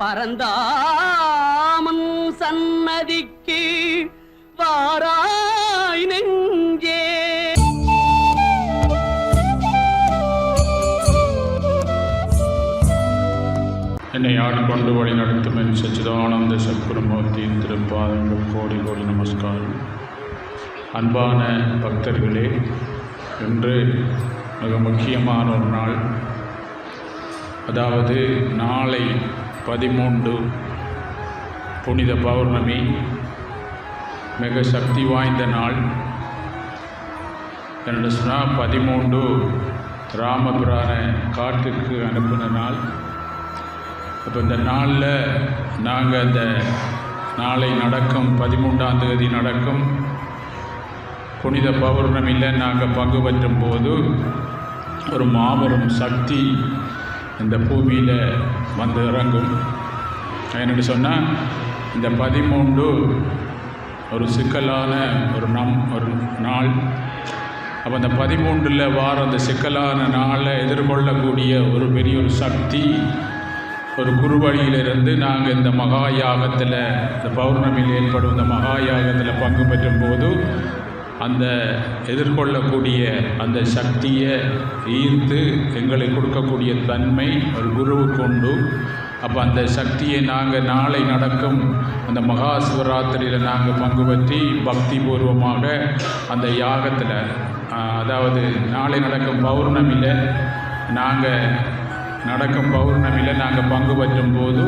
பரந்தாமன் சன்னதிக்கு வாராய் நெஞ்சே. என்னை ஆட்கொண்டு வழி நடத்தும் என் சச்சிதானந்த சத்குருமூர்த்தியின் திருப்பாதங்கள் கோடி கோடி நமஸ்காரம். அன்பான பக்தர்களே இன்று மிக முக்கியமான ஒரு நாள். அதாவது நாளை பதிமூன்று. புனித பௌர்ணமி. மிக சக்தி வாய்ந்த நாள். என்று சொன்னால் பதிமூன்று ராமபுரான காட்டுக்கு அனுப்பின நாள். இப்போ இந்த நாளில் நாங்கள் அந்த நாளை நடக்கும் பதிமூன்றாம் தேதி நடக்கும். புனித பௌர்ணமியில் நாங்கள் பங்கு பெற்றும் போது ஒரு மாபெரும் சக்தி இந்த பூமியில் வந்து இறங்கும் என்னென்னு சொன்னால் இந்த பதிமூன்று ஒரு சிக்கலான ஒரு நம் ஒரு நாள். அப்போ அந்த பதிமூன்றில் வார அந்த சிக்கலான நாளை எதிர்கொள்ளக்கூடிய ஒரு பெரிய ஒரு சக்தி ஒரு குருவழியிலிருந்து நாங்கள் இந்த மகா யாகத்தில் இந்த பௌர்ணமியில் ஏற்படும் இந்த மகா யாகத்தில் பங்கு பெற்றும் போது அந்த எதிர்கொள்ளக்கூடிய அந்த சக்தியை ஈர்த்து எங்களுக்கு கொடுக்கக்கூடிய தன்மை ஒரு குருவுக்கு உண்டு அப்போ அந்த சக்தியை நாங்கள் நாளை நடக்கும் அந்த மகா சிவராத்திரியில் நாங்கள் பங்கு பற்றி பக்தி பூர்வமாக அந்த யாகத்தில் அதாவது நாளை நடக்கும் பௌர்ணமியில் நாங்கள் நடக்கும் பௌர்ணமியில் நாங்கள் பங்கு பற்றும் போது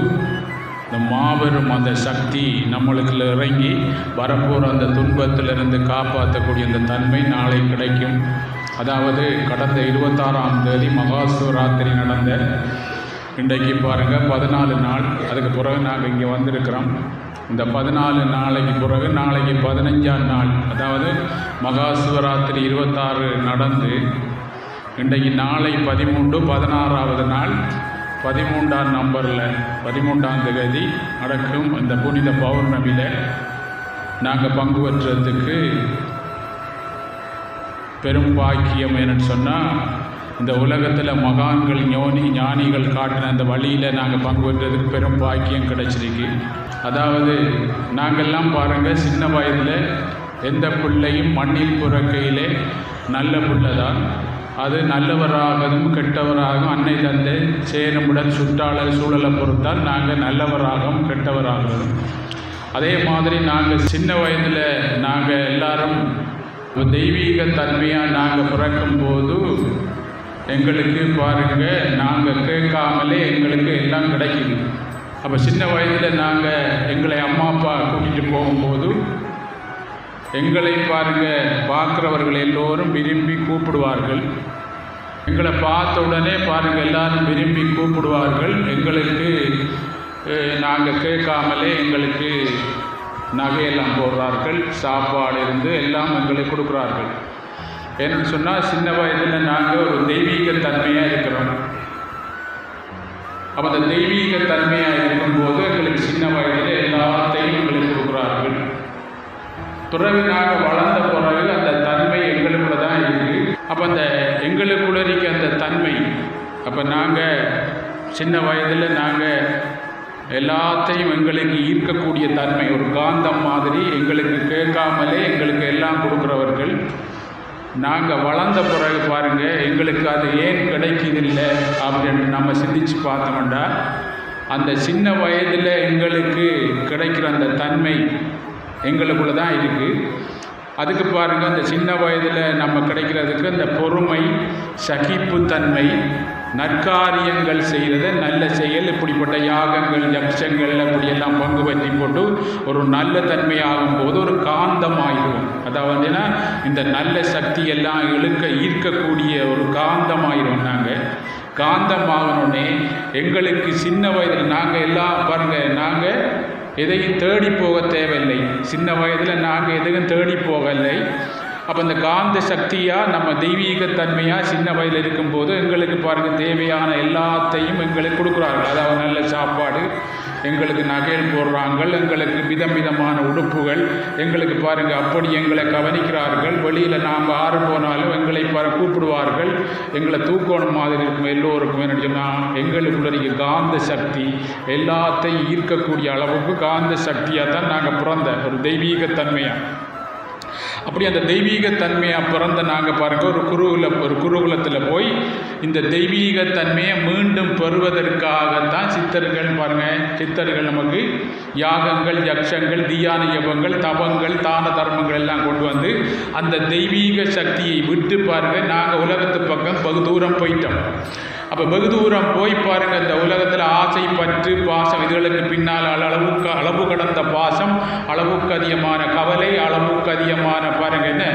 இந்த மாபெரும் அந்த சக்தி நம்மளுக்குள்ள இறங்கி வரப்போகிற அந்த துன்பத்திலிருந்து காப்பாற்றக்கூடிய அந்த தன்மை நாளை கிடைக்கும். அதாவது கடந்த இருபத்தாறாம் தேதி மகாசிவராத்திரி நடந்த இன்றைக்கு பாருங்கள் பதினாலு நாள். அதுக்கு பிறகு நாங்கள் இங்கே வந்திருக்கிறோம். இந்த பதினாலு நாளைக்கு பிறகு நாளைக்கு பதினஞ்சாம் நாள். அதாவது மகா சிவராத்திரி இருபத்தாறு நடந்து இன்றைக்கு நாளை பதிமூன்று பதினாறாவது நாள். பதிமூன்றாம் நம்பரில் பதிமூன்றாம் தேதி நடக்கும் இந்த புனித பௌர்ணமியில் நாங்கள் பங்கு பெற்றதுக்கு பெரும் பாக்கியம் என்னன்னு சொன்னால் இந்த உலகத்தில் மகான்கள் ஞோனி ஞானிகள் காட்டின அந்த வழியில் நாங்கள் பங்கு பெற்றதுக்கு பெரும் பாக்கியம் கிடைச்சிருக்கு. அதாவது நாங்கள்லாம் பாருங்கள் சின்ன வயதில் எந்த பிள்ளையும் மண்ணில் புறக்கையிலே நல்ல பிள்ளை தான். அது நல்லவராகவும் கெட்டவராகவும் அன்னை தந்தை சேருமுடன் சுற்றாளர் சூழலை பொறுத்தால் நாங்கள் நல்லவராகவும் கெட்டவராகவும். அதே மாதிரி நாங்கள் சின்ன வயதில் நாங்கள் எல்லாரும் தெய்வீக தன்மையாக நாங்கள் பிறக்கும் போது எங்களுக்கு பாருங்கள் நாங்கள் கேட்காமலே எங்களுக்கு எல்லாம் கிடைக்குது. அப்போ சின்ன வயதில் நாங்கள் எங்களை அம்மா அப்பா கூட்டிகிட்டு போகும்போது எங்களை பாருங்க பார்க்குறவர்கள் எல்லோரும் விரும்பி கூப்பிடுவார்கள். எங்களை பார்த்த உடனே பாருங்கள் எல்லாரும் விரும்பி கூப்பிடுவார்கள். எங்களுக்கு நாங்கள் கேட்காமலே எங்களுக்கு நகையெல்லாம் போடுறார்கள் சாப்பாடு இருந்து எல்லாம் எங்களுக்கு கொடுக்குறார்கள். ஏன்னு சொன்னால் சின்ன வயதில் நாங்கள் ஒரு தெய்வீக தன்மையாக இருக்கிறோம். அப்போ அந்த தெய்வீக தன்மையாக இருக்கும்போது எங்களுக்கு சின்ன வயதில் எல்லாரும் துறவி நாங்கள் வளர்ந்த பிறகு அந்த தன்மை எங்களுக்குள்ள தான் இருக்குது அப்போ அந்த எங்களுக்குள்ள இருக்க அந்த தன்மை அப்போ நாங்கள் சின்ன வயதில் நாங்கள் எல்லாத்தையும் எங்களுக்கு ஈர்க்கக்கூடிய தன்மை ஒரு காந்தம் மாதிரி எங்களுக்கு கேட்காமலே எங்களுக்கு எல்லாம் கொடுக்குறவர்கள். நாங்கள் வளர்ந்த பிறகு பாருங்கள் எங்களுக்கு அது ஏன் கிடைக்குதில்லை அப்படின்னு நம்ம சிந்திச்சு பார்த்தோம்னா அந்த சின்ன வயதில் எங்களுக்கு கிடைக்கிற அந்த தன்மை எங்களுக்குள்ள தான் இருக்குது அதுக்கு பாருங்கள் அந்த சின்ன வயதில் நம்ம கிடைக்கிறதுக்கு அந்த பொறுமை சகிப்புத்தன்மை நற்காரியங்கள் செய்கிறத நல்ல செயல் இப்படிப்பட்ட யாகங்கள் யக்ஷங்கள் அப்படியெல்லாம் பங்கு பற்றி போட்டு ஒரு நல்ல தன்மையாகும் போது ஒரு காந்தமாயிடும் அதாவதுன்னா இந்த நல்ல சக்தி எல்லாம் இழுக்க ஈர்க்கக்கூடிய ஒரு காந்தமாயிடும் நாங்கள் காந்தமாகணுன்னே எங்களுக்கு சின்ன வயதில் நாங்கள் எல்லாம் பாருங்கள் நாங்கள் எதையும் தேடி போக தேவையில்லை. சின்ன வயதில் நாங்கள் எதையும் தேடி போகலை. அப்போ இந்த காந்த சக்தியாக நம்ம தெய்வீகத்தன்மையாக சின்ன வயதில் இருக்கும்போது எங்களுக்கு பாருங்கள் தேவையான எல்லாத்தையும் எங்களுக்கு கொடுக்குறார்கள் அதாவது நல்ல சாப்பாடு எங்களுக்கு நகைகள் போடுறாங்க எங்களுக்கு விதம் விதமான உடுப்புகள். எங்களுக்கு பாருங்கள் அப்படி எங்களை கவனிக்கிறார்கள். வெளியில் நாம் ஆறு போனாலும் எங்களை பாரு கூப்பிடுவார்கள். எங்களை தூக்கணும் மாதிரி இருக்கும் எல்லோருக்கும் என்ன சொன்னால் எங்களுக்குள்ள காந்த சக்தி எல்லாத்தையும் ஈர்க்கக்கூடிய அளவுக்கு காந்த சக்தியாக தான் நாங்கள் பிறந்த ஒரு தெய்வீகத்தன்மையாக அப்படி அந்த தெய்வீக தன்மையாக பிறந்த நாங்கள் பாருங்கள் ஒரு குருகுல ஒரு குருகுலத்தில் போய் இந்த தெய்வீக தன்மையை மீண்டும் பெறுவதற்காகத்தான் சித்தர்கள் பாருங்கள் சித்தர்கள் நமக்கு யாகங்கள் யக்ஷங்கள் தியான யபங்கள் தவங்கள் தான தர்மங்கள் எல்லாம் கொண்டு வந்து அந்த தெய்வீக சக்தியை விட்டு பாருங்கள் நாங்கள் உலகத்து பக்கம் பகுதூரம் தூரம் போயிட்டோம். அப்போ வெகு தூரம் போய் பாருங்க இந்த உலகத்தில் ஆசை பற்று பாசம் இதுகளுக்கு பின்னால் அளவுக்கு அளவு கடந்த பாசம் அளவுக்கு அதிகமான கவலை அளவுக்கு அதிகமான பாருங்க என்ன?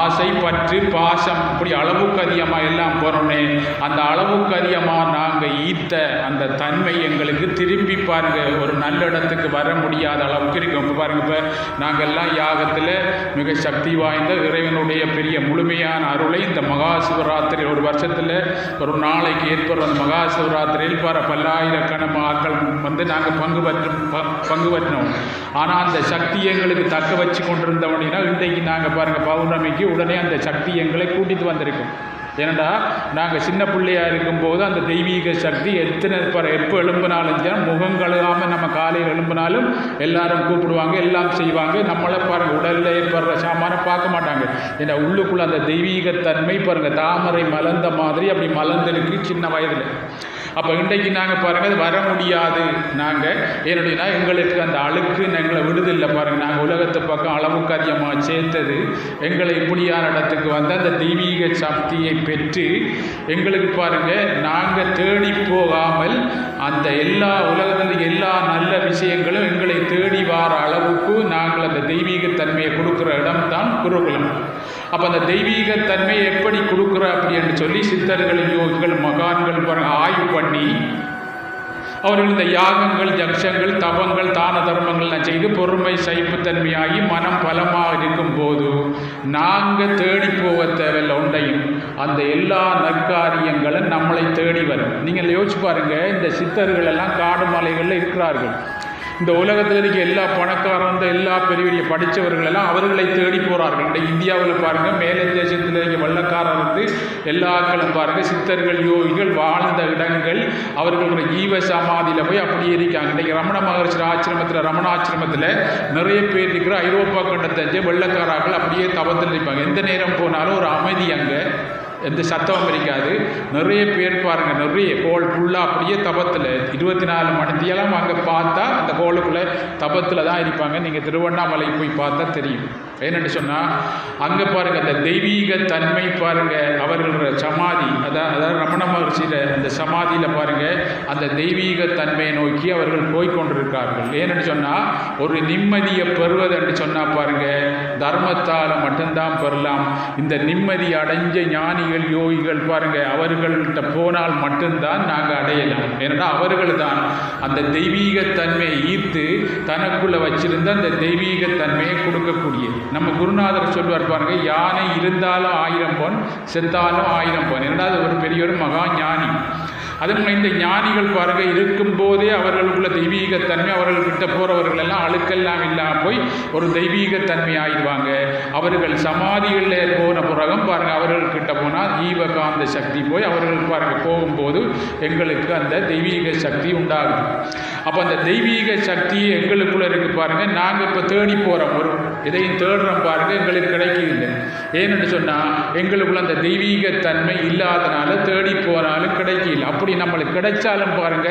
ஆசை பற்று பாசம். இப்படி அளவுக்கு அதிகமாக எல்லாம் போகிறோன்னே அந்த அளவுக்கு அதிகமாக நாங்கள் ஈத்த அந்த தன்மை எங்களுக்கு திரும்பி பாருங்கள் ஒரு நல்ல இடத்துக்கு வர முடியாத அளவுக்கு இருக்கும் இப்போ பாருங்கள் இப்போ நாங்கள் எல்லாம் யாகத்தில் மிக சக்தி வாய்ந்த இறைவனுடைய பெரிய முழுமையான அருளை இந்த மகா சிவராத்திரி ஒரு வருஷத்தில் ஒரு நாளைக்கு ஏற்படுற அந்த மகா சிவராத்திரியில் பாரு பல்லாயிரக்கணக்கான ஆட்கள் வந்து நாங்கள் பங்கு பற்று பங்கு பற்றினோம். ஆனால் அந்த சக்தி எங்களுக்கு தக்க வச்சு கொண்டிருந்தவனா இன்றைக்கு நாங்கள் பாருங்கள் பௌர்ணமிக்கு உடனே அந்த சக்தி எங்களை கூட்டிகிட்டு வந்திருக்கும். ஏனண்டா நாங்கள் சின்ன பிள்ளையா இருக்கும்போது அந்த தெய்வீக சக்தி எத்தனை பர எப்போ எழும்பினாலும் தான் முகம் கழுகாமல் நம்ம காலையில் எழும்பினாலும் எல்லாரும் கூப்பிடுவாங்க எல்லாம் செய்வாங்க. நம்மளை பாருங்கள் உடலில் ஏற்படுற சாமான பார்க்க மாட்டாங்க. ஏன்னா உள்ளுக்குள்ளே அந்த தெய்வீகத்தன்மை பாருங்கள் தாமரை மலர்ந்த மாதிரி அப்படி மலர்ந்திருக்கு சின்ன வயதில். அப்போ இன்றைக்கு நாங்கள் பாருங்கள் அது வர முடியாது. நாங்கள் ஏன்னா எங்களுக்கு அந்த அழுக்கு எங்களை விடுதில்லை பாருங்கள் நாங்கள் உலகத்து பக்கம் அளவுக்கு அதிகமாக சேர்த்தது. எங்களை இப்படியான இடத்துக்கு வந்து அந்த தெய்வீக சக்தியை பெற்று எங்களுக்கு பாருங்கள் நாங்கள் தேடி போகாமல் அந்த எல்லா உலகத்தில் எல்லா நல்ல விஷயங்களும் எங்களை தேடி வார அளவுக்கு நாங்கள் அந்த தெய்வீக தன்மையை கொடுக்குற இடம் தான் குருகுலம். அப்போ அந்த தெய்வீகத்தன்மையை எப்படி கொடுக்குற அப்படின்னு சொல்லி சித்தர்கள் யோகிகள் மகான்கள் ஆய்வு பண்ணி அவர்கள் இந்த யாகங்கள் ஜக்ஷங்கள் தவங்கள் தான தர்மங்கள்லாம் செய்து பொறுமை சைப்புத்தன்மையாகி மனம் பலமாக இருக்கும்போது நாங்கள் தேடி போக தேவையில்லை ஒன்றையும். அந்த எல்லா நற்காரியங்களும் நம்மளை தேடி வரும். நீங்கள் யோசிச்சு பாருங்கள் இந்த சித்தர்கள் எல்லாம் காடு மலைகளில் இருக்கிறார்கள். இந்த உலகத்தில் இருக்க எல்லா பணக்காரந்த எல்லா பெரிய பெரிய படித்தவர்கள் எல்லாம் அவர்களை தேடி போகிறார்கள் இந்த இந்தியாவில் பாருங்கள் மேலே தேசத்தில் இருக்க வல்லக்காரர் வந்து எல்லா பாருங்கள் சித்தர்கள் யோகிகள் வாழ்ந்த இடங்கள் அவர்களுடைய ஜீவ சமாதியில் போய் அப்படியே இருக்காங்க. இன்றைக்கி ரமண மகர்ஷி ஆசிரமத்தில் ரமணாசிரமத்தில் நிறைய பேர் இருக்கிற ஐரோப்பா கண்டத்தை வெள்ளக்காராக்கள் அப்படியே தவத்தில் இருப்பாங்க எந்த நேரம் போனாலும் ஒரு அமைதி அங்கே. எந்த சத்தமும் இருக்காது நிறைய பேர் பாருங்கள் நிறைய கோல் ஃபுல்லாக அப்படியே தபத்தில். இருபத்தி நாலு மணித்தியெல்லாம் அங்கே பார்த்தா அந்த கோலுக்குள்ளே தபத்தில் தான் இருப்பாங்க. நீங்கள் திருவண்ணாமலை போய் பார்த்தா தெரியும். என்னென்னு சொன்னால் அங்கே பாருங்கள் அந்த தெய்வீக தன்மை பாருங்கள் அவர்களோட சமாதி அதான் அதாவது ரமண மகர்ஷியில் அந்த சமாதியில் பாருங்கள் அந்த தெய்வீக தன்மையை நோக்கி அவர்கள் போய்கொண்டிருக்கார்கள் ஏன்னு சொன்னால் ஒரு நிம்மதியை பெறுவது என்று சொன்னால் பாருங்கள் தர்மத்தால் மட்டும்தான் பெறலாம். இந்த நிம்மதி அடைஞ்ச ஞானிகள் யோகிகள் பாருங்கள் அவர்கள்ட்ட போனால் மட்டும்தான் நாங்கள் அடையலாம். ஏன்னா அவர்கள் தான் அந்த தெய்வீகத்தன்மையை ஈர்த்து தனக்குள்ளே வச்சிருந்த அந்த தெய்வீகத்தன்மையை கொடுக்கக்கூடிய நம்ம குருநாதர் சொல்வார் பாருங்க யானை இருந்தாலும் ஆயிரம் பொன் செத்தாலும் ஆயிரம் பொன். இரண்டாவது ஒரு பெரிய ஒரு மகா ஞானி. அதுவும் இந்த ஞானிகள் பாருங்க இருக்கும்போதே அவர்களுக்குள்ள தெய்வீகத்தன்மை அவர்கள் கிட்ட போகிறவர்கள் எல்லாம் அழுக்கெல்லாம் இல்லாமல் போய் ஒரு தெய்வீகத்தன்மை ஆயிடுவாங்க. அவர்கள் சமாதிகளில் போன பிறகும் அவர்கள் கிட்டே போனால் ஜீவகாந்த சக்தி போய் அவர்கள் பாருங்கள் போகும்போது எங்களுக்கு அந்த தெய்வீக சக்தி உண்டாகுது. அப்போ அந்த தெய்வீக சக்தி எங்களுக்குள்ள இருக்கு பாருங்கள் நாங்கள் இப்போ தேடி போகிறோம் ஒரு இதையும் தேடுறோம் பாருங்க எங்களுக்கு கிடைக்குது ஏன்னு சொன்னால் எங்களுக்குள்ள அந்த தெய்வீகத்தன்மை இல்லாதனால தேடி போனாலும் கிடைக்கல அப்படி நம்மளுக்கு கிடைச்சாலும் பாருங்க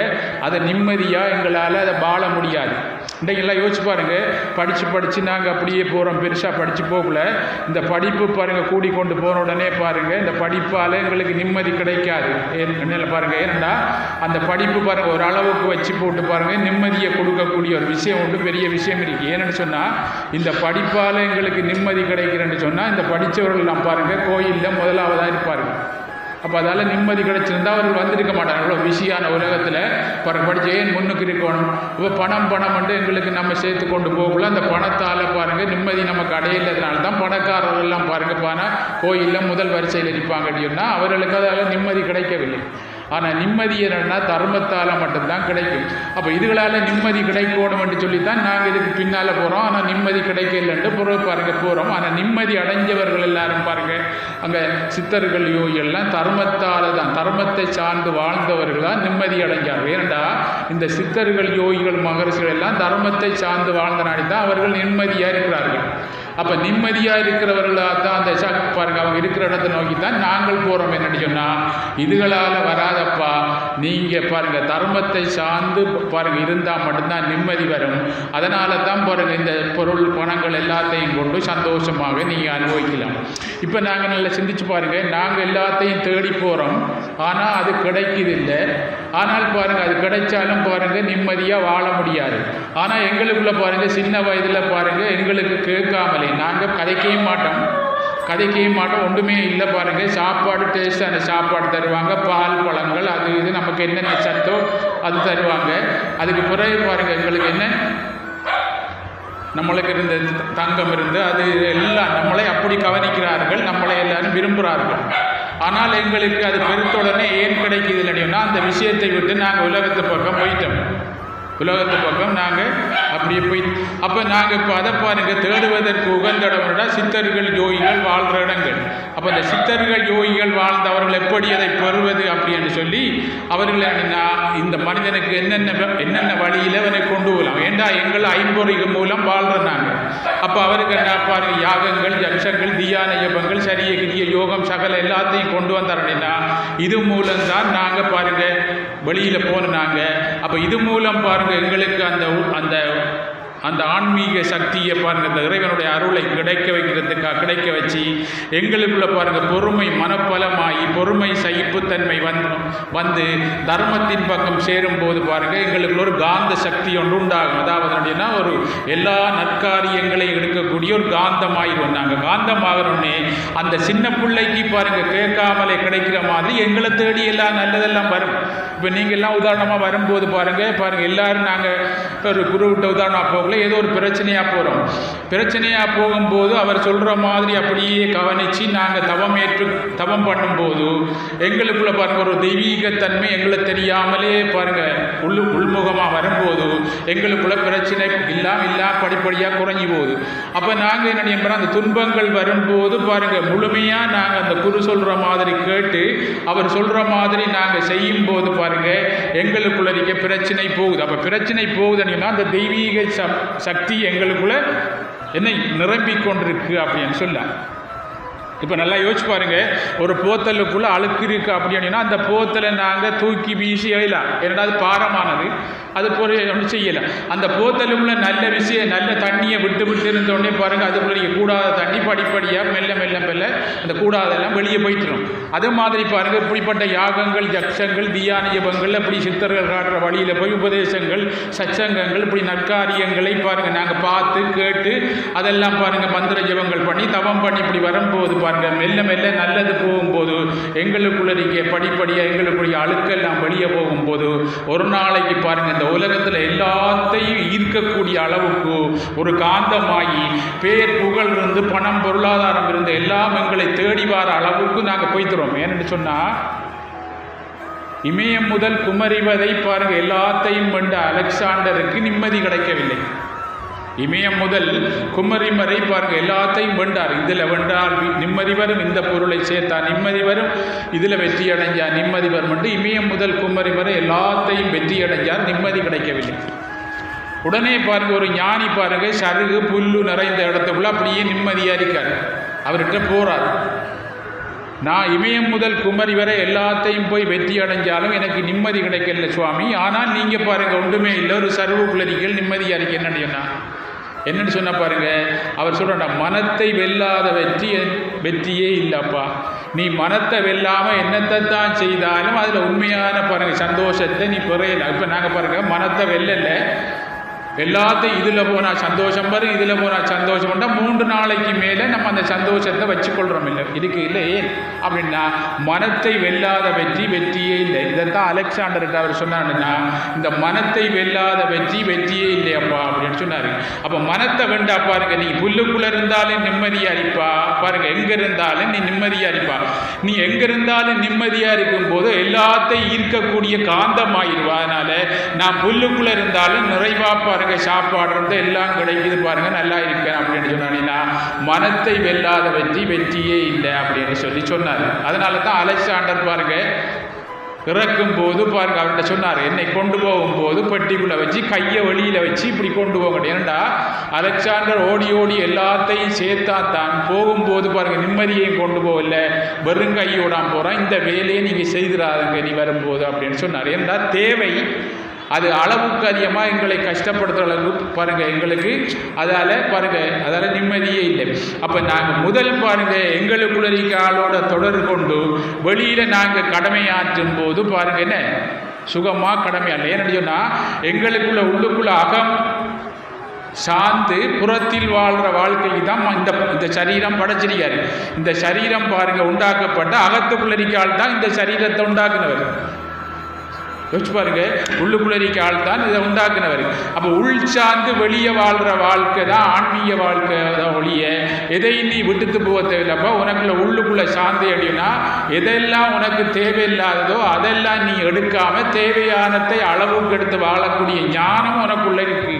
அதை நிம்மதியாக எங்களால் அதை வாழ முடியாது. இன்றைக்கெல்லாம் யோசிச்சு பாருங்கள் படித்து படித்து நாங்கள் அப்படியே போகிறோம் பெருசாக படித்து போகல. இந்த படிப்பு பாருங்கள் கூடி கொண்டு போன உடனே பாருங்கள் இந்த படிப்பால் எங்களுக்கு நிம்மதி கிடைக்காது. என்ன பாருங்கள் ஏன்னா அந்த படிப்பு பாருங்கள் ஒரு அளவுக்கு வச்சு போட்டு பாருங்கள் நிம்மதியை கொடுக்கக்கூடிய ஒரு விஷயம் உண்டு பெரிய விஷயம் இருக்குது ஏன்னு சொன்னால் இந்த படிப்பால் எங்களுக்கு நிம்மதி கிடைக்கிறேன்னு சொன்னால் இந்த படித்தவர்கள் நான் பாருங்கள் கோயிலில் முதலாவதாக இருப்பாருங்க அப்போ அதால் நிம்மதி கிடைச்சிருந்தா அவர்கள் வந்திருக்க மாட்டாங்க இவ்வளோ பிஸியான உலகத்தில். பாருங்க படிச்சு ஏன் முன்னுக்கு இருக்கணும்? இப்போ பணம் பணம் வந்து எங்களுக்கு நம்ம சேர்த்து கொண்டு போகக்குள்ள அந்த பணத்தால் பாருங்கள் நிம்மதி நமக்கு அடையில்லதுனால தான் பணக்காரர்கள்லாம் பாருங்கள் பணம் கோயிலில் முதல் வரிசையில் நிற்பாங்க அப்படின்னா அவர்களுக்கு அதால் நிம்மதி கிடைக்கவில்லை. ஆனால் நிம்மதி என்னன்னா தர்மத்தால் மட்டும்தான் கிடைக்கும். அப்போ இதுகளால் நிம்மதி கிடைக்கணும்னு சொல்லித்தான் நாங்கள் இதுக்கு பின்னால் போகிறோம் ஆனால் நிம்மதி கிடைக்கலன்ட்டு பொருள் பாருங்க போகிறோம் ஆனால் நிம்மதி அடைஞ்சவர்கள் எல்லாரும் பாருங்க. அங்கே சித்தர்கள் யோகிகள்லாம் தர்மத்தால் தான் தர்மத்தை சார்ந்து வாழ்ந்தவர்கள் தான் நிம்மதி அடைஞ்சார்கள். ஏனண்டா இந்த சித்தர்கள் யோகிகள் மகரிஷிகள் எல்லாம் தர்மத்தை சார்ந்து வாழ்ந்த நாடி தான் அவர்கள் நிம்மதியாக இருக்கிறார்கள். அப்போ நிம்மதியாக இருக்கிறவர்களாக தான் அந்த சக் பாருங்க அவங்க இருக்கிற இடத்தை நோக்கி தான் நாங்கள் போகிறோம் என்னன்னு சொன்னால் இதுகளால் வராதப்பா நீங்கள் பாருங்க தர்மத்தை சார்ந்து பாருங்க இருந்தால் மட்டும்தான் நிம்மதி வரும். அதனால தான் பாருங்க இந்த பொருள் பணங்கள் எல்லாத்தையும் கொண்டு சந்தோஷமாக நீங்கள் அனுபவிக்கலாம். இப்போ நாங்கள் நல்லா சிந்திச்சு பாருங்க நாங்கள் எல்லாத்தையும் தேடி போகிறோம் ஆனால் அது கிடைக்குதில்லை. ஆனால் பாருங்க அது கிடைச்சாலும் பாருங்க நிம்மதியாக வாழ முடியாது. ஆனால் எங்களுக்குள்ள பாருங்க சின்ன வயதில் பாருங்க எங்களுக்கு கேட்காமல் நாங்கள் கதைக்கவே மாட்டோம். கதைக்கவே மாட்டோம் ஒன்றுமே இல்லை பாருங்கள் சாப்பாடு டேஸ்டான சாப்பாடு தருவாங்க. பால் பழங்கள் அது இது நமக்கு என்னென்ன சத்தோ அது தருவாங்க. அதுக்கு பிறகு பாருங்க எங்களுக்கு என்ன? நம்மளுக்கு இருந்த தங்கம் இருந்து அது எல்லாம் நம்மளை அப்படி கவனிக்கிறார்கள். நம்மளை எல்லாரும் விரும்புகிறார்கள். ஆனால் எங்களுக்கு அது பெருத்தோடனே ஏன் கிடைக்குது இல்லைன்னா அந்த விஷயத்தை விட்டு நாங்கள் உலகத்து பக்கம் போயிட்டோம். உலகத்து பக்கம் நாங்கள் அப்படியே போய் அப்போ நாங்கள் இப்போ அதை பாருங்கள் தேடுவதற்கு உகந்த இடம்னா சித்தர்கள் யோகிகள் வாழ்கிற இடங்கள். அப்போ இந்த சித்தர்கள் யோகிகள் வாழ்ந்தவர்கள் எப்படி அதை பெறுவது அப்படின்னு சொல்லி அவர்கள் இந்த மனிதனுக்கு என்னென்ன என்னென்ன வழியில் அவனை கொண்டு போகலாம்? ஏண்டா எங்கள் ஐம்பொறிகள் மூலம் வாழ்கிறோம் நாங்கள் அப்போ அவருக்கு என்ன பாருங்க யாகங்கள் ஜக்ஷங்கள் தியான யபங்கள் சரிய கிரிய யோகம் சகல எல்லாத்தையும் கொண்டு வந்தாருன்னா இது மூலம்தான் நாங்கள் பாருங்க வெளியில் போன நாங்கள் அப்போ இது மூலம் பாருங்க எங்களுக்கு அந்த உ- அந்த அந்த ஆன்மீக சக்தியை பாருங்க இந்த இறைவனுடைய அருளை கிடைக்க வைக்கிறதுக்காக கிடைக்க வச்சு எங்களுக்குள்ள பாருங்க பொறுமை மனப்பலமாகி பொறுமை சகிப்புத்தன்மை வந்து வந்து தர்மத்தின் பக்கம் சேரும்போது பாருங்க எங்களுக்குள்ள ஒரு காந்த சக்தி ஒன்று உண்டாகும். அதாவது அப்படின்னா ஒரு எல்லா நற்காரியங்களையும் எடுக்கக்கூடிய ஒரு காந்தமாயிடுவோம் நாங்கள் காந்தமாகணுன்னே அந்த சின்ன பிள்ளைக்கு பாருங்க கேட்காமலே கிடைக்கிற மாதிரி எங்களை தேடி எல்லாம் நல்லதெல்லாம் வரும். இப்போ நீங்கள் எல்லாம் உதாரணமாக வரும்போது பாருங்க பாருங்க எல்லாரும் நாங்கள் ஒரு குருவிட்ட உதாரணமாக போகிறதுக்குள்ளே ஏதோ ஒரு பிரச்சனையாக போகிறோம் பிரச்சனையாக போகும்போது அவர் சொல்கிற மாதிரி அப்படியே கவனித்து நாங்கள் தவம் ஏற்று தவம் பண்ணும்போது எங்களுக்குள்ளே பாருங்கள் ஒரு தெய்வீகத்தன்மை எங்களை தெரியாமலே பாருங்கள் உள் உள்முகமாக வரும்போது எங்களுக்குள்ள பிரச்சனை இல்லாமல் இல்லாம படிப்படியாக குறைஞ்சி போகுது. அப்போ நாங்கள் என்ன நினைப்போம் அந்த துன்பங்கள் வரும்போது பாருங்கள் முழுமையாக நாங்கள் அந்த குரு சொல்கிற மாதிரி கேட்டு அவர் சொல்கிற மாதிரி நாங்கள் செய்யும்போது பாருங்கள் எங்களுக்குள்ள இருக்க பிரச்சனை போகுது. அப்போ பிரச்சனை போகுதுன்னா அந்த தெய்வீக ச- சக்தி எங்களுக்குள்ள என்னை நிரம்பிக் கொண்டிருக்கு அப்படின்னு சொல்லலாம் இப்போ நல்லா யோசிச்சு பாருங்க. ஒரு போத்தலுக்குள்ளே அழுக்கு இருக்குது அப்படின்னா அந்த போத்தலை நாங்கள் தூக்கி வீசி எழலாம் ஏன்னா அது பாரமானது. அது போல ஒன்றும் செய்யலை. அந்த போத்தலுக்குள்ள நல்ல விஷயம் நல்ல தண்ணியை விட்டு விட்டு இருந்தோடனே பாருங்கள் அதுக்குள்ள கூடாத தண்ணி படிப்படியாக மெல்ல மெல்ல மெல்ல அந்த கூடாதெல்லாம் வெளியே போயிட்டுரும். அதே மாதிரி பாருங்கள் இப்படிப்பட்ட யாகங்கள் யக்ஷங்கள் தியான ஜபங்கள் அப்படி சித்தர்கள் காட்டுற வழியில் போய் உபதேசங்கள் சச்சங்கங்கள் இப்படி நற்காரியங்களை பாருங்கள் நாங்கள் பார்த்து கேட்டு அதெல்லாம் பாருங்கள் மந்திர ஜபங்கள் பண்ணி தவம் பண்ணி இப்படி வரும்போது பாருங்க மெல்ல மெல்ல நல்லது போகும்போது எங்களுக்குள்ள இருக்க படிப்படியாக எங்களுக்குரிய அழுக்கெல்லாம் வெளியே போகும்போது ஒரு நாளைக்கு பாருங்க இந்த உலகத்தில் எல்லாத்தையும் ஈர்க்கக்கூடிய அளவுக்கு ஒரு காந்தமாகி பேர் புகழ் இருந்து பணம் பொருளாதாரம் இருந்து எல்லாம் எங்களை தேடி வர அளவுக்கு நாங்கள் போய்த்துறோம் ஏன்னு சொன்னால் இமயம் முதல் குமரிவதை பாருங்க எல்லாத்தையும் கொண்ட அலெக்சாண்டருக்கு நிம்மதி கிடைக்கவில்லை. இமயம் முதல் குமரி வரை பாருங்க எல்லாத்தையும் வென்றார். இதில் வென்றார் நிம்மதி வரும் இந்த பொருளை சேர்த்தா நிம்மதி வரும் இதில் வெற்றி அடைஞ்சா நிம்மதி வரும் என்று இமயம் முதல் குமரி வரை எல்லாத்தையும் வெற்றி அடைஞ்சார் நிம்மதி கிடைக்கவில்லை. உடனே பாருங்க ஒரு ஞானி பாருங்க சருகு புல்லு நிறைந்த இடத்துக்குள்ள அப்படியே நிம்மதியாக இருக்கார் அவர்கிட்ட போறார். நான் இமயம் முதல் குமரி வரை எல்லாத்தையும் போய் வெற்றி அடைஞ்சாலும் எனக்கு நிம்மதி கிடைக்கல சுவாமி. ஆனால் நீங்கள் பாருங்கள் ஒன்றுமே இல்லை. ஒரு சர்வ குளரிகள் நிம்மதியாக இருக்கு என்னன்னு என்னன்னு சொன்ன பாருங்க அவர் சொல்கிறா மனத்தை வெல்லாத வெற்றி வெற்றியே இல்லைப்பா. நீ மனத்தை வெல்லாமல் என்னத்தை தான் செய்தாலும் அதில் உண்மையான பாருங்கள் சந்தோஷத்தை நீ பெறையலை இப்போ நாங்கள் பாருங்கள் மனத்தை வெல்லலை. எல்லாத்தையும் இதில் போனால் சந்தோஷம் வரும் இதில் போனால் சந்தோஷம் உண்டா மூன்று நாளைக்கு மேலே நம்ம அந்த சந்தோஷத்தை வச்சுக்கொள்கிறோம் இல்லை. இதுக்கு இல்லை. ஏன் அப்படின்னா மனத்தை வெல்லாத வெற்றி வெற்றியே இல்லை. இதைத்தான் அலெக்சாண்டர்கிட்ட அவர் சொன்னாருன்னா இந்த மனத்தை வெல்லாத வெற்றி வெற்றியே இல்லையப்பா அப்படின்னு சொன்னார். அப்போ மனத்தை வெண்டா பாருங்க நீ புல்லுக்குள்ளே இருந்தாலும் நிம்மதியாக இருப்பா. பாருங்க எங்கே இருந்தாலும் நீ நிம்மதியாக இருப்பா. நீ எங்கே இருந்தாலும் நிம்மதியாக இருக்கும்போது எல்லாத்தையும் ஈர்க்கக்கூடிய காந்தமாயிருவா அதனால நான் புல்லுக்குள்ளே இருந்தாலும் நிறைவா பாருங்க சாப்பாடு இருந்து எல்லாம் கிடைக்குது பாருங்க நல்லா இருக்கேன் அப்படின்னு சொன்னானீங்கன்னா மனத்தை வெல்லாத வெற்றி வெற்றியே இல்லை அப்படின்னு சொல்லி சொன்னார். அதனால தான் அலெக்சாண்டர் பாருங்க இறக்கும் போது பாருங்க அவர்கிட்ட சொன்னார் என்னை கொண்டு போகும்போது பெட்டிக்குள்ளே வச்சு கையை வெளியில் வச்சு இப்படி கொண்டு போக ஏன்டா அலெக்சாண்டர் ஓடி ஓடி எல்லாத்தையும் சேர்த்தா தான் போகும்போது பாருங்க நிம்மதியையும் கொண்டு போகல. வெறும் கையோடாம போகிறான் இந்த வேலையை நீங்கள் செய்திடாதுங்க நீ வரும்போது அப்படின்னு சொன்னார். ஏன்டா தேவை அது அளவுக்கு அதிகமாக எங்களை கஷ்டப்படுத்துகிற அளவுக்கு பாருங்கள் எங்களுக்கு அதால் பாருங்கள் அதால் நிம்மதியே இல்லை. அப்போ நாங்கள் முதல் பாருங்கள் எங்களுக்குள்ள ஆளோட தொடர் கொண்டு வெளியில் நாங்கள் கடமையாற்றும் போது பாருங்கள் என்ன? சுகமாக கடமையாடல ஏன்னு சொன்னால் எங்களுக்குள்ள உள்ளுக்குள்ள அகம் சார்ந்து புறத்தில் வாழ்கிற வாழ்க்கைக்கு தான் இந்த இந்த சரீரம் படைச்சிருக்காரு. இந்த சரீரம் பாருங்கள் உண்டாக்கப்பட்ட அகத்துக்குள்ளரிக்கால் தான் இந்த சரீரத்தை உண்டாக்குனவர். யோசிச்சு பாருங்க உள்ளுக்குள்ள ஆள் தான் இதை உண்டாக்குனவர். அப்போ உள் சார்ந்து வெளியே வாழ்கிற வாழ்க்கை தான் ஆன்மீக வாழ்க்கை தான் ஒழிய எதையும் நீ விட்டுட்டு போக தேவையில்லப்போ உனக்குள்ள உள்ளுக்குள்ள சாந்தி அப்படின்னா எதெல்லாம் உனக்கு தேவையில்லாததோ அதெல்லாம் நீ எடுக்காம தேவையானத்தை அளவுக்கு எடுத்து வாழக்கூடிய ஞானம் உனக்குள்ள இருக்கு.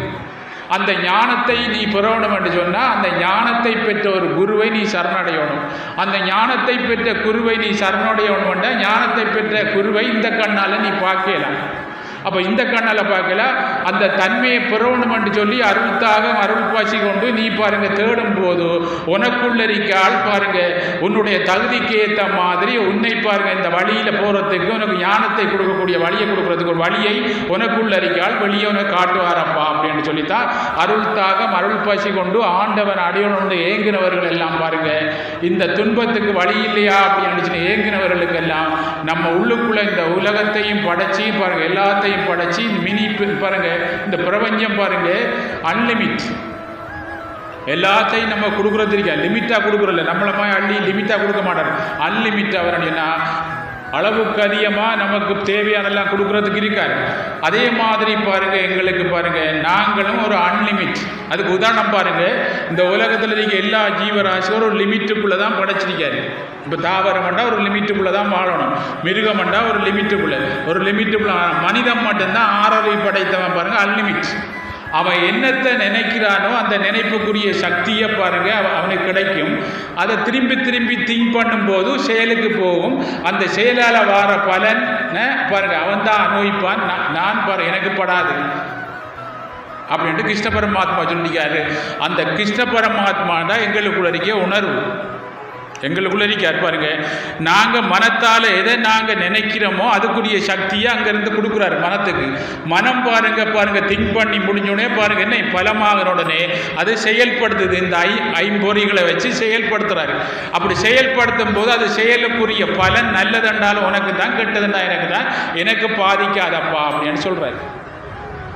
அந்த ஞானத்தை நீ பெறணும் என்று சொன்னால் அந்த ஞானத்தை பெற்ற ஒரு குருவை நீ சரணடையணும். அந்த ஞானத்தை பெற்ற குருவை நீ சரணடையணும் ஞானத்தை பெற்ற குருவை இந்த கண்ணால் நீ பார்க்கலாம் அப்போ இந்த கண்ணால் பார்க்கல. அந்த தன்மையை பெறணும் சொல்லி அருள்த்தாக அருள் பாசி கொண்டு நீ பாருங்க தேடும் போது உனக்குள்ளரிக்க ஆள் பாருங்க உன்னுடைய தகுதிக்கு ஏற்ற மாதிரி உன்னை பாருங்க இந்த வழியில் போகிறதுக்கு உனக்கு ஞானத்தை கொடுக்கக்கூடிய வழியை கொடுக்கறதுக்கு ஒரு வழியை உனக்குள்ள ஆள் வெளியே உனக்கு காட்டுவாரப்பா அப்படின்னு சொல்லித்தான். அருள்த்தாக தாகம் அருள் பாசி கொண்டு ஆண்டவன் அடையணும்னு ஏங்கினவர்கள் எல்லாம் பாருங்க. இந்த துன்பத்துக்கு வழி இல்லையா அப்படின்னு சொல்லி ஏங்கினவர்களுக்கு எல்லாம் நம்ம உள்ளுக்குள்ள இந்த உலகத்தையும் படைச்சியும் பாருங்க எல்லாத்தையும் படைச்சி இந்த மினி பாருங்க இந்த பிரபஞ்சம் பாருங்க அன்லிமிட் எல்லாத்தையும் நம்ம கொடுக்குறது இருக்கா லிமிட்டாக கொடுக்குறதில்ல. நம்மளை மாதிரி அள்ளி லிமிட்டாக கொடுக்க மாட்டார். அன்லிமிட் அவர் வரணும்னா அளவுக்கு அதிகமாக நமக்கு தேவையானெல்லாம் கொடுக்குறதுக்கு இருக்காரு. அதே மாதிரி பாருங்கள் எங்களுக்கு பாருங்கள் நாங்களும் ஒரு அன்லிமிட் அதுக்கு உதாரணம் பாருங்கள் இந்த உலகத்தில் இருக்க எல்லா ஜீவராசியும் ஒரு லிமிட்டுக்குள்ளே தான் படைச்சிருக்காரு. இப்போ தாவரம்ண்டா ஒரு லிமிட்டுக்குள்ளே தான் வாழணும். மிருகம்ண்டா ஒரு லிமிட்டுக்குள்ளே ஒரு லிமிட்டுக்குள்ளே மனிதன் மட்டும்தான் ஆறவை படைத்தவன் பாருங்கள் அன்லிமிட் அவன் என்னத்தை நினைக்கிறானோ அந்த நினைப்புக்குரிய சக்தியை பாருங்க அவனுக்கு கிடைக்கும். அதை திரும்பி திரும்பி திங்க் பண்ணும்போது செயலுக்கு போகும். அந்த செயலால் வர பலன் பாருங்க அவன் தான் அனுபவிப்பான். நான் நான் பாரு எனக்கு படாது. அப்படின்ட்டு கிருஷ்ண பரமாத்மா சொல்லிக்காரு அந்த கிருஷ்ண பரமாத்மா தான் எங்களுக்குள்ள இருக்க உணர்வு. எங்களுக்குள்ள இருக்கார் பாருங்க? நாங்கள் மனத்தால் எதை நாங்கள் நினைக்கிறோமோ அதுக்குரிய சக்தியை அங்கேருந்து கொடுக்குறாரு மனத்துக்கு. மனம் பாருங்க பாருங்க திங்க் பண்ணி முடிஞ்சோடனே பாருங்க என்ன பலமாகிற உடனே அது செயல்படுத்துது. இந்த ஐ ஐம்பொறிகளை வச்சு செயல்படுத்துறாரு. அப்படி செயல்படுத்தும் போது அது செயலுக்குரிய பலன் நல்லதென்றாலும் உனக்கு தான் கெட்டதுண்டா எனக்கு தான் எனக்கு பாதிக்காதப்பா அப்படின்னு சொல்கிறாரு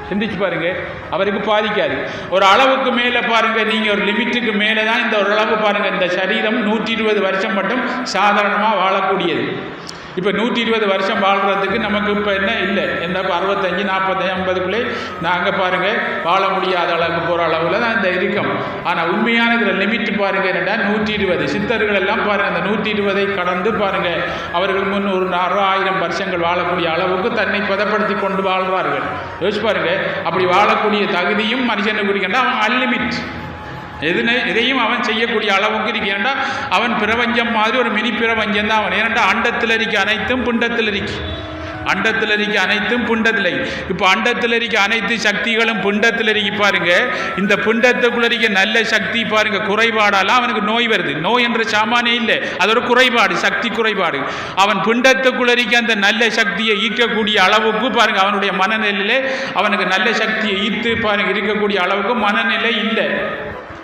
சிந்திச்சு பாருங்க. அவருக்கு பாதிக்காது. ஒரு அளவுக்கு மேலே பாருங்க நீங்க ஒரு லிமிட்டுக்கு மேலே தான் இந்த ஒரு அளவு பாருங்க. இந்த சரீரம் நூற்றி இருபது வருஷம் மட்டும் சாதாரணமாக வாழக்கூடியது. இப்போ நூற்றி இருபது வருஷம் வாழ்கிறதுக்கு நமக்கு இப்போ என்ன இல்லை? எந்த இப்போ அறுபத்தஞ்சு நாற்பத்தஞ்சு ஐம்பதுக்குள்ளே நாங்கள் பாருங்கள் வாழ முடியாத அளவுக்கு போகிற அளவில் தான் இந்த இருக்கோம் ஆனால் உண்மையான இதில் லிமிட் பாருங்கள் என்னென்னா நூற்றி இருபது சித்தர்கள் எல்லாம் பாருங்கள் அந்த நூற்றி இருபதை கடந்து பாருங்கள் அவர்கள் முன்னூறு நாறு ஆயிரம் வருஷங்கள் வாழக்கூடிய அளவுக்கு தன்னை பதப்படுத்தி கொண்டு வாழ்வார்கள். யோசிப்பாருங்க அப்படி வாழக்கூடிய தகுதியும் மனுஷனுக்கு இருக்கின்ற அவன் அன்லிமிட் எதுனே எதையும் அவன் செய்யக்கூடிய அளவுக்கு இருக்கின்றா அவன் பிரபஞ்சம் மாதிரி ஒரு மினி பிரபஞ்சம் தான் அவன். ஏன்டா அண்டத்தில் இருக்க அனைத்தும் புண்டத்தில் இருக்கு. அண்டத்தில் இருக்க அனைத்தும் புண்டத்தில் இப்போ அண்டத்தில் இருக்க அனைத்து சக்திகளும் புண்டத்தில் இருக்கி பாருங்க. இந்த புண்டத்துக்குள்ள இருக்க நல்ல சக்தி பாருங்க குறைபாடாலாம் அவனுக்கு நோய் வருது. நோய் என்ற சாமானே இல்லை. அது ஒரு குறைபாடு சக்தி குறைபாடு. அவன் புண்டத்துக்குள்ள இருக்க அந்த நல்ல சக்தியை ஈர்க்கக்கூடிய அளவுக்கு பாருங்க அவனுடைய மனநிலையிலே அவனுக்கு நல்ல சக்தியை ஈர்த்து பாருங்க இருக்கக்கூடிய அளவுக்கு மனநிலை இல்லை.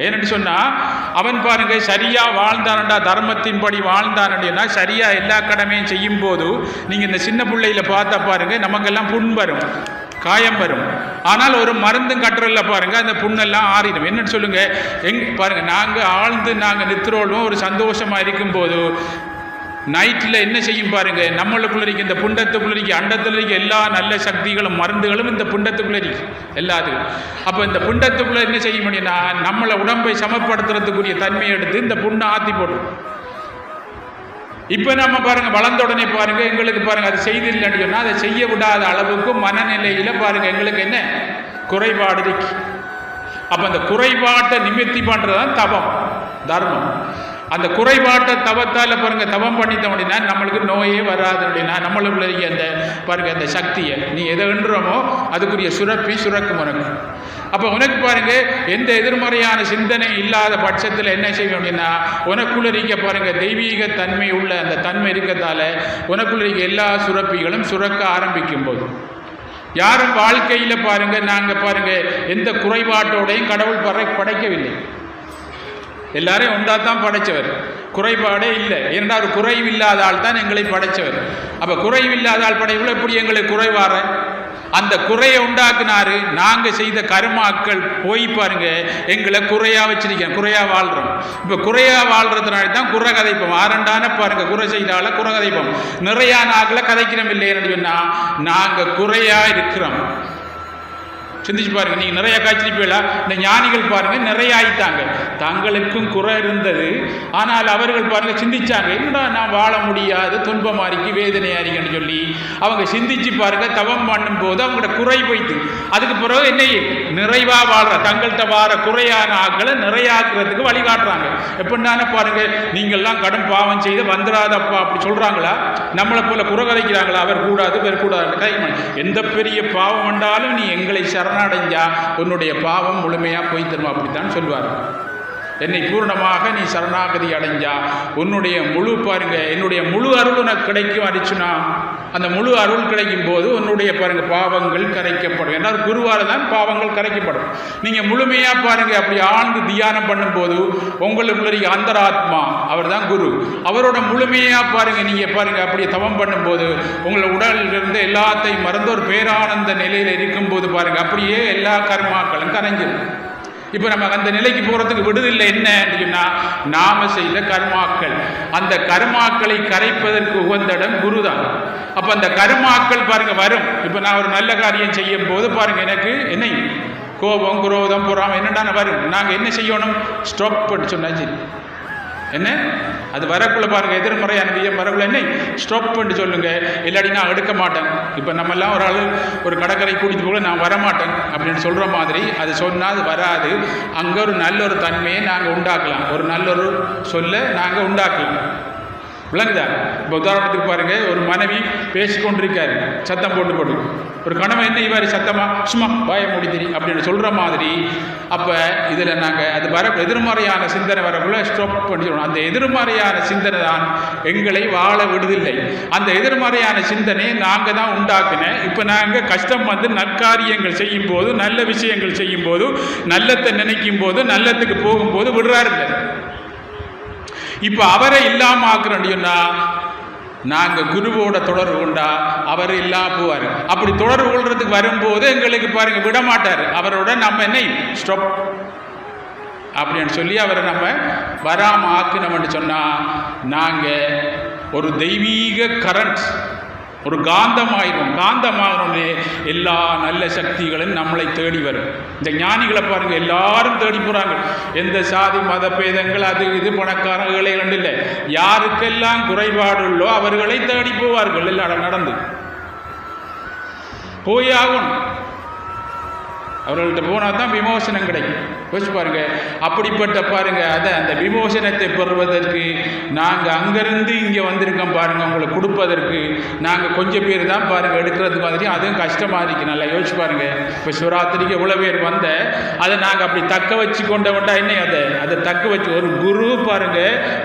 ஏன்னு சொன்னா அவன் பாருங்க சரியா வாழ்ந்தானடா தர்மத்தின்படி வாழ்ந்தானடினா சரியா எல்லா கடமையும் செய்யும் போது நீங்க இந்த சின்ன பிள்ளையில பார்த்தா பாருங்க நமக்கெல்லாம் புண் வரும் காயம் வரும். ஆனால் ஒரு மருந்தும் கட்டுறல பாருங்க அந்த புண்ணெல்லாம் ஆறிடும். என்னன்னு சொல்லுங்க எங் பாருங்க நாங்கள் ஆழ்ந்து நாங்கள் நித்திரோடுவோம் ஒரு சந்தோஷமா இருக்கும்போது நைட்டில் என்ன செய்யும் பாருங்க நம்மளுக்குள்ள இருக்க இந்த புண்டத்துக்குள்ள இருக்க அண்டத்தில் இருக்க எல்லா நல்ல சக்திகளும் மருந்துகளும் இந்த புண்டத்துக்குள்ள இருக்கு எல்லாத்துக்கும். அப்போ இந்த புண்டத்துக்குள்ள என்ன செய்ய முடியும்னா நம்மளை உடம்பை சமப்படுத்துறதுக்குரிய தன்மையை எடுத்து இந்த புண்ணை ஆற்றி போடும் இப்போ நம்ம பாருங்க வளர்ந்த உடனே பாருங்க எங்களுக்கு பாருங்க அது செய்தில்லைன்னு சொன்னால் அதை செய்ய விடாத அளவுக்கு மனநிலையில் பாருங்க எங்களுக்கு என்ன? குறைபாடு இருக்கு. அப்போ அந்த குறைபாட்டை நிமித்தி பண்ணுறது தான் தவம் தர்மம். அந்த குறைபாட்டை தவத்தால் பாருங்க தவம் பண்ணிட்டோம் அப்படின்னா நம்மளுக்கு நோயே வராது அப்படின்னா நம்மளுக்குள்ள இருக்க அந்த பாருங்க அந்த சக்தியை நீ எதை எண்ணுறோமோ அதுக்குரிய சுரப்பி சுரக்கும் உனக்கு. அப்போ உனக்கு பாருங்க எந்த எதிர்மறையான சிந்தனை இல்லாத பட்சத்தில் என்ன செய்யும் அப்படின்னா உனக்குள்ள இருக்க பாருங்க தெய்வீக தன்மை உள்ள அந்த தன்மை இருக்கத்தால உனக்குள்ள இருக்க எல்லா சுரப்பிகளும் சுரக்க ஆரம்பிக்கும் போது யாரும் வாழ்க்கையில் பாருங்க நாங்கள் பாருங்க எந்த குறைபாட்டோடையும் கடவுள் பறை படைக்கவில்லை. எல்லாரையும் ஒன்றா தான் படைச்சவர். குறைபாடே இல்லை. ஏன்னா ஒரு குறைவில்லாத ஆள் தான் எங்களை படைச்சவர். அப்போ குறைவில்லாத ஆள் படைக்குள்ள எப்படி எங்களை குறைவார? அந்த குறையை உண்டாக்குனாரு. நாங்கள் செய்த கருமாக்கள் போய் பாருங்க எங்களை குறையா வச்சிருக்கேன் குறையா வாழ்கிறோம் இப்போ குறையா வாழ்கிறதுனால தான் குறை கதைப்போம். ஆரண்டான பாருங்க குறை செய்தால குறை கதைப்போம். நிறையா நாட்களை கதைக்கிறோம் இல்லைன்னு சொன்னால் நாங்கள் குறையா இருக்கிறோம். சிந்திச்சு பாருங்க நீங்க நிறைய காய்ச்சிருப்பீங்களா இந்த ஞானிகள் பாருங்க நிறைய ஆயிட்டாங்க. தங்களுக்கும் குறை இருந்தது. ஆனால் அவர்கள் பாருங்க சிந்திச்சாங்க என்னடா நான் வாழ முடியாது துன்பமாக இருக்கு வேதனையா இருக்குன்னு சொல்லி. அவங்க சிந்திச்சு பாருங்க தவம் பண்ணும் போது அவங்களோட குறை போயிட்டு. அதுக்கு பிறகு என்ன நிறைவா வாழ்ற தங்கள்கிட்ட வார குறையான ஆக்களை நிறையாக்குறதுக்கு வழிகாட்டுறாங்க எப்படின்னான பாருங்க நீங்கள்லாம் கடும் பாவம் செய்து வந்துடாதப்பா அப்படி சொல்றாங்களா? நம்மளை போல குறை கதைக்கிறாங்களா? அவர் கூடாது இவர் கூடாது எந்த பெரிய பாவம் வந்தாலும் நீ எங்களை சரணடைஞ்சா உன்னுடைய பாவம் முழுமையாக போய் தரும்? அப்படித்தான் சொல்வார் என்னை பூர்ணமாக நீ சரணாகதி அடைஞ்சா உன்னுடைய முழு பாருங்க என்னுடைய முழு அருள் உனக்கு கிடைக்கும் அடிச்சுனா அந்த முழு அருள் கிடைக்கும் போது உன்னுடைய பாருங்கள் பாவங்கள் கரைக்கப்படும். என்றால் குருவால் தான் பாவங்கள் கரைக்கப்படும். நீங்கள் முழுமையாக பாருங்கள் அப்படி ஆழ்ந்து தியானம் பண்ணும்போது உங்களுக்குள்ள அந்தராத்மா அவர் தான் குரு. அவரோட முழுமையாக பாருங்கள் நீங்கள் பாருங்கள் அப்படி தவம் பண்ணும்போது உங்களை உடலில் இருந்து எல்லாத்தையும் மறந்து ஒரு பேரானந்த நிலையில் இருக்கும்போது பாருங்கள் அப்படியே எல்லா கர்மாக்களும் கரைஞ்சிடும் இப்போ நம்ம அந்த நிலைக்கு போகிறதுக்கு விடுதில்லை என்ன அப்படின்னா நாம செய்த கர்மாக்கள். அந்த கர்மாக்களை கரைப்பதற்கு உகந்த இடம் குரு தான் அப்போ அந்த கர்மாக்கள் பாருங்க வரும். இப்போ நான் ஒரு நல்ல காரியம் செய்யும் போது பாருங்க எனக்கு என்ன? கோபம் குரோதம் பொறாமை என்னடான வரும்? நாங்கள் என்ன செய்யணும்? ஸ்டாப் பண்ணி சொன்னாச்சு என்ன? அது வரக்குள்ள பாருங்க எதிர்மறையான வியம் வரக்குள்ள என்ன? ஸ்டாப் பண்ணி சொல்லுங்க. இல்லாட்டி நான் எடுக்க மாட்டேன். இப்போ நம்மெல்லாம் ஒரு ஆள் ஒரு கடற்கரை கூட்டிட்டு போக நான் வரமாட்டேன் அப்படின்னு சொல்கிற மாதிரி அது சொன்னால் அது வராது. அங்கே ஒரு நல்ல ஒரு தன்மையை நாங்கள் உண்டாக்கலாம். ஒரு நல்ல ஒரு சொல்ல நாங்கள் உண்டாக்கலாம். விளங்குதா இப்போ உதாரணத்துக்கு பாருங்க ஒரு மனைவி பேசிக்கொண்டிருக்காரு. சத்தம் போட்டு போட்டு. ஒரு கணவன் என்ன இவாரு சத்தமா சும்மா பாய முடிஞ்சிரி அப்படின்னு சொல்ற மாதிரி அப்போ இதில் நாங்கள் அது வர எதிர்மறையான சிந்தனை வரக்குள்ள ஸ்டாப் பண்ணி சொல்லணும் அந்த எதிர்மறையான சிந்தனை தான் எங்களை வாழ விடுதில்லை. அந்த எதிர்மறையான சிந்தனையை நாங்கள் தான் உண்டாக்குனேன் இப்போ நாங்கள் கஷ்டம் வந்து நற்காரியங்கள் செய்யும் போது நல்ல விஷயங்கள் செய்யும் போது நல்லத்தை நினைக்கும் போது நல்லத்துக்கு போகும்போது விடுறாருல்ல இப்போ அவரை இல்லாமல் ஆக்குறோம்னா நாங்கள் குருவோட தொடர்பு கொண்டா அவர் இல்லா போவார். அப்படி தொடர்பு கொள்றதுக்கு வரும்போது எங்களுக்கு பாருங்க விட மாட்டார் அவரோட நம்ம என்ன ஸ்டாப். அப்படின்னு சொல்லி அவரை நம்ம வராமல் ஆக்கினோம்னு சொன்னால் நாங்கள் ஒரு தெய்வீக கரண்ட் ஒரு காந்தமாயிரும் காந்தமாகணும்னே எல்லா நல்ல சக்திகளும் நம்மளை தேடி வரும். இந்த ஞானிகளை பாருங்க எல்லாரும் தேடி போகிறாங்க எந்த சாதி மத பேதங்கள் அது இது பணக்காரர்களை கண்டு இல்லை. யாருக்கெல்லாம் குறைபாடுள்ளோ அவர்களை தேடி போவார்கள். எல்லாரும் நடந்து. போய் ஆகும் அவர்கள்ட்ட போனால் தான் விமோசனம் கிடைக்கும். யோசிச்சு பாருங்க. அப்படிப்பட்ட பாருங்க அதை அந்த விமோசனத்தை பெறுவதற்கு நாங்கள் அங்கேருந்து இங்கே வந்திருக்கோம் பாருங்க உங்களுக்கு கொடுப்பதற்கு. நாங்கள் கொஞ்சம் பேர் தான் பாருங்க எடுக்கிறது மாதிரி அதுவும் கஷ்டமாக இருக்கு. நல்லா யோசிச்சு பாருங்க. இப்போ சிவராத்திரிக்கு எவ்வளோ பேர் வந்த அதை நாங்கள் அப்படி தக்க வச்சு கொண்டவன்டா என்ன அதை? அதை தக்க வச்சு ஒரு குரு பாருங்க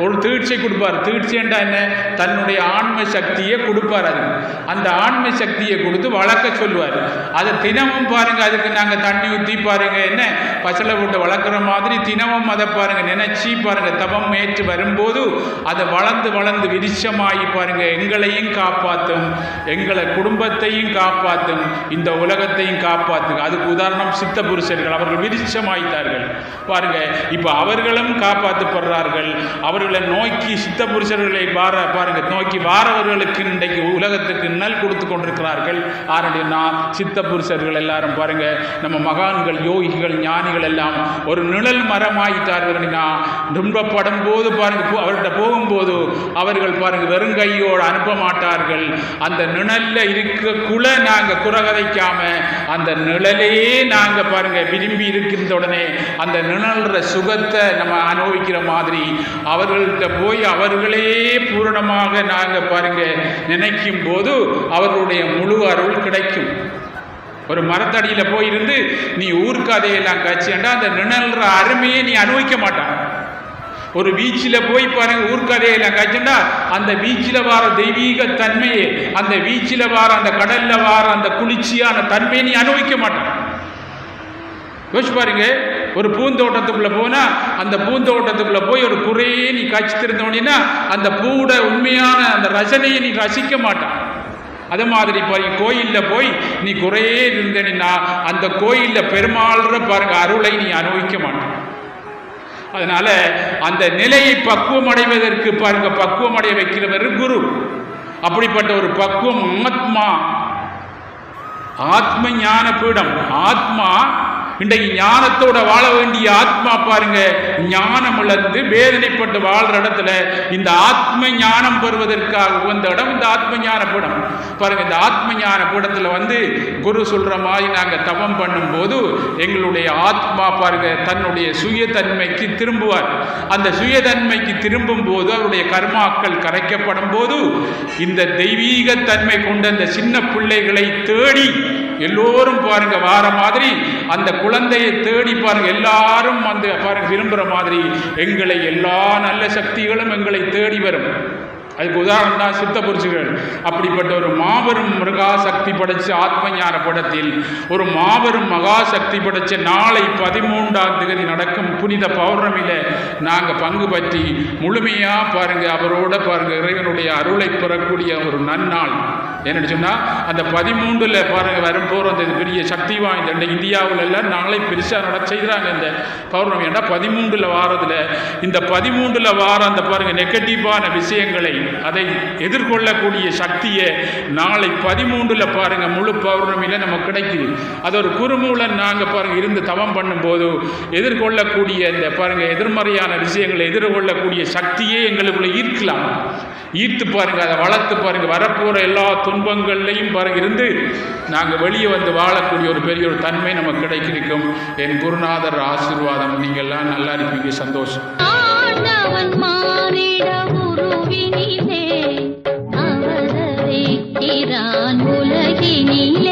ஒரு தீட்சை கொடுப்பார். தீட்சைண்டா என்ன? தன்னுடைய ஆன்ம சக்தியை கொடுப்பார் அதுக்கு அந்த ஆன்ம சக்தியை கொடுத்து வளர்க்க சொல்லுவார். அதை தினமும் பாருங்க அதுக்கு நாங்கள் தண்ணி தண்ணி ஊற்றி பாருங்க என்ன? பசலை போட்டு வளர்க்குற மாதிரி தினமும் அதை பாருங்க நினச்சி பாருங்கள் தவம் ஏற்று வரும்போது அதை வளர்ந்து வளர்ந்து விரிச்சமாகி பாருங்க. எங்களையும் காப்பாற்றும் எங்களை குடும்பத்தையும் காப்பாற்றும் இந்த உலகத்தையும் காப்பாற்றும் அதுக்கு உதாரணம் சித்த புருஷர்கள். அவர்கள் விருட்சமாயிட்டார்கள். பாருங்க இப்போ அவர்களும் காப்பாற்றப்படுறார்கள். அவர்களை நோக்கி சித்த புருஷர்களை பார பாருங்கள் நோக்கி வாரவர்களுக்கு இன்றைக்கு உலகத்துக்கு நல் கொடுத்து கொண்டிருக்கிறார்கள். ஆரண்டினா சித்த புருஷர்கள் எல்லாரும் பாருங்கள் நம்ம மகான்கள் யோகிகள் ஞானிகள் எல்லாம் ஒரு நிழல் மரமாயிட்டார்கள்னா துன்பப்படும் போது பாருங்க அவர்கிட்ட போகும்போது அவர்கள் பாருங்க வெறுங்கையோடு அனுப்ப மாட்டார்கள். அந்த நிழலில் இருக்க குல நாங்கள் குறகதைக்காம அந்த நிழலே நாங்கள் பாருங்க விரும்பி இருக்கின்ற உடனே அந்த நிழல்ற சுகத்தை நம்ம அனுபவிக்கிற மாதிரி அவர்கள்ட்ட போய் அவர்களே பூரணமாக நாங்கள் பாருங்க நினைக்கும் போது அவர்களுடைய முழு அருள் கிடைக்கும். ஒரு மரத்தடியில் போயிருந்து நீ ஊர்க்காதையெல்லாம் கட்சிண்டா அந்த நிழல்ற அருமையை நீ அனுபவிக்க மாட்டான். ஒரு பீச்சில் போய் பாருங்க ஊர்க்கதையில காய்ச்சுண்டா அந்த பீச்சில் வார தெய்வீக தன்மையை அந்த பீச்சில் வார அந்த கடலில் வார அந்த குளிர்ச்சியான தன்மையை நீ அனுபவிக்க மாட்டான். யோசிச்சு பாருங்க ஒரு பூந்தோட்டத்துக்குள்ள போனா அந்த பூந்தோட்டத்துக்குள்ள போய் ஒரு குறையே நீ காய்ச்சி திருந்தோன்னா அந்த பூட உண்மையான அந்த ரசனையை நீ ரசிக்க மாட்டான். அது மாதிரி போய் கோயிலில் போய் நீ குறையே இருந்தேன்னா அந்த கோயிலில் பெருமாள்ற பாருங்க அருளை நீ அனுபவிக்க மாட்டேன். அதனால அந்த நிலையை பக்குவம் அடைவதற்கு பாருங்க பக்குவம் அடைய வைக்கிறவர் குரு. அப்படிப்பட்ட ஒரு பக்குவம் ஆத்மா. ஆத்ம ஞான பீடம் ஆத்மா இன்றைக்கு ஞானத்தோட வாழ வேண்டிய ஆத்மா பாருங்க ஞானம் இழந்து வேதனைப்பட்டு வாழ்ற இடத்துல இந்த ஆத்ம ஞானம் பெறுவதற்காக உகந்த இடம் இந்த ஆத்ம ஞான பீடம். பாருங்க இந்த ஆத்ம ஞான பீடத்துல வந்து குரு சொல்ற மாதிரி நாங்கள் தவம் பண்ணும்போது எங்களுடைய ஆத்மா பாருங்க தன்னுடைய சுயதன்மைக்கு திரும்புவார். அந்த சுயதன்மைக்கு திரும்பும் போது அவருடைய கர்மாக்கள் கரைக்கப்படும் போது இந்த தெய்வீக தன்மை கொண்ட அந்த சின்ன பிள்ளைகளை தேடி எல்லோரும் பாருங்க வார மாதிரி அந்த குழந்தையை தேடி பாருங்க. எல்லாரும் வந்து பாருங்க விரும்புகிற மாதிரி எங்களை எல்லா நல்ல சக்திகளும் எங்களை தேடி வரும். அதுக்கு உதாரணம் தான் சித்த புரிச்சுகள் அப்படிப்பட்ட ஒரு மாபெரும் மிருகா சக்தி படைச்ச ஆத்ம ஞான படத்தில் ஒரு மாபெரும் மகா சக்தி படைச்ச நாளை பதிமூன்றாம் தேதி நடக்கும் புனித பௌர்ணமியில நாங்கள் பங்கு பற்றி முழுமையாக பாருங்க அவரோட பாருங்க இறைவனுடைய அருளை பெறக்கூடிய ஒரு நன்னாள். என்னன்னு சொன்னால் அந்த பதிமூன்றில் பாருங்கள் வரும் போகிற அந்த பெரிய சக்தி வாய்ந்த இந்த இந்தியாவில் எல்லாம் நாளை பெருசாக நட செய்கிறாங்க இந்த பௌர்ணமி. ஏன்னா பதிமூன்றில் வாரத்தில் இந்த பதிமூன்றில் வார அந்த பாருங்கள் நெகட்டிவான விஷயங்களை அதை எதிர்கொள்ளக்கூடிய சக்தியை நாளை பதிமூன்றில் பாருங்கள் முழு பௌர்ணமியில் நமக்கு கிடைக்குது. அது ஒரு குறுமூலன் நாங்கள் பாருங்கள் இருந்து தவம் பண்ணும்போது எதிர்கொள்ளக்கூடிய இந்த பாருங்கள் எதிர்மறையான விஷயங்களை எதிர்கொள்ளக்கூடிய சக்தியே எங்களுக்குள்ளே ஈர்க்கலாம். ஈர்த்து பாருங்கள் அதை வளர்த்து பாருங்கள் வரப்போகிற எல்லா துன்பங்கள்லையும் பர இருந்து நாங்கள் வெளியே வந்து வாழக்கூடிய ஒரு பெரிய ஒரு தன்மை நமக்கு கிடைக்கும் என் குருநாதர் ஆசீர்வாதம். நீங்கள்லாம் நல்லா இருப்பீங்க சந்தோஷம். உலகினி